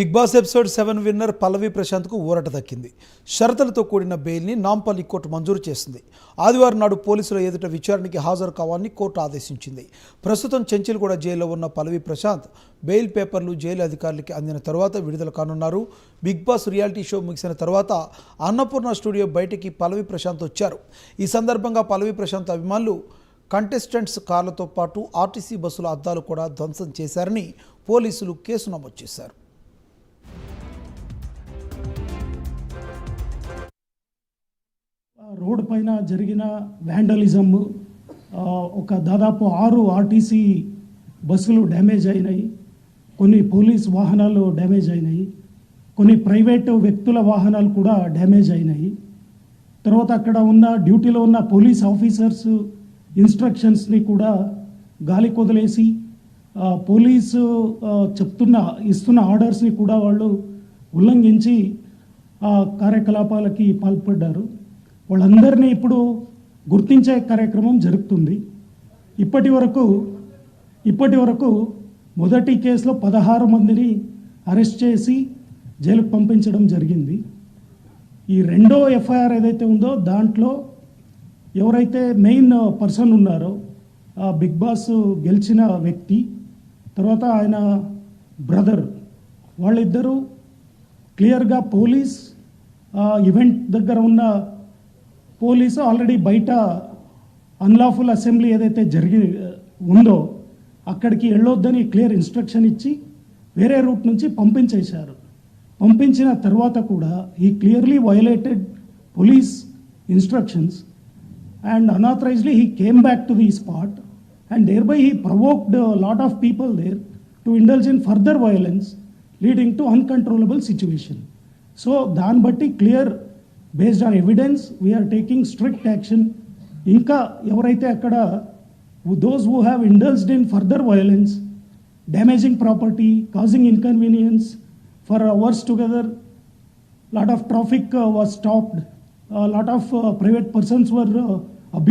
Big Boss episode seven winner Pallavi ప్రశాంత్కు ఊరట దక్కింది. షరతులతో కూడిన బెయిల్ని నాంపల్లి కోర్టు మంజూరు చేసింది. ఆదివారం నాడు పోలీసుల ఎదుట విచారణకి హాజరు కావాలని కోర్టు ఆదేశించింది. ప్రస్తుతం చెంచిల్గూడ జైల్లో ఉన్న పల్లవి ప్రశాంత్ బెయిల్ పేపర్లు జైలు అధికారులకి అందిన తర్వాత విడుదల కానున్నారు. బిగ్ బాస్ రియాలిటీ షో ముగిసిన తర్వాత అన్నపూర్ణ స్టూడియో బయటికి పల్లవి ప్రశాంత్ వచ్చారు. ఈ సందర్భంగా పల్లవి ప్రశాంత్ అభిమానులు కంటెస్టెంట్స్ కార్లతో పాటు ఆర్టీసీ బస్సుల అద్దాలు కూడా ధ్వంసం చేశారని పోలీసులు కేసు నమోదు చేశారు. రోడ్ పైన జరిగిన వ్యాండలిజం ఒక దాదాపు ఆరు ఆర్టీసీ బస్సులు డ్యామేజ్ అయినాయి. కొన్ని పోలీస్ వాహనాలు డ్యామేజ్ అయినాయి. కొన్ని ప్రైవేటు వ్యక్తుల వాహనాలు కూడా డ్యామేజ్ అయినాయి. తర్వాత అక్కడ ఉన్న డ్యూటీలో ఉన్న పోలీస్ ఆఫీసర్స్ ఇన్స్ట్రక్షన్స్ని కూడా గాలి కొదిలేసి పోలీసు చెప్తున్న ఇస్తున్న ఆర్డర్స్ని కూడా వాళ్ళు ఉల్లంఘించి ఆ కార్యకలాపాలకి పాల్పడ్డారు. వాళ్ళందరినీ ఇప్పుడు గుర్తించే కార్యక్రమం జరుగుతుంది. ఇప్పటి వరకు ఇప్పటి వరకు మొదటి కేసులో పదహారు మందిని అరెస్ట్ చేసి జైలుకు పంపించడం జరిగింది. ఈ రెండో ఎఫ్ఐఆర్ ఏదైతే ఉందో దాంట్లో ఎవరైతే మెయిన్ పర్సన్ ఉన్నారో ఆ బిగ్ బాస్ గెలిచిన వ్యక్తి తర్వాత ఆయన బ్రదర్ వాళ్ళిద్దరూ క్లియర్గా పోలీస్ ఈవెంట్ దగ్గర ఉన్న పోలీసు ఆల్రెడీ బయట అన్లాఫుల్ అసెంబ్లీ ఏదైతే జరిగి ఉందో అక్కడికి వెళ్ళొద్దని క్లియర్ ఇన్స్ట్రక్షన్ ఇచ్చి వేరే రూట్ నుంచి పంపించేశారు. పంపించిన తర్వాత కూడా ఈ clearly violated police instructions and unauthorisedly he came back to the spot and thereby he provoked lot of people there to indulge in further violence leading to uncontrollable situation so దాన్ని బట్టి clear based on evidence we're taking strict action ఇంకా ఎవరైతే అక్కడ those who have indulged in further violence damaging property causing inconvenience for hours together lot of traffic uh, was stopped a lot of uh,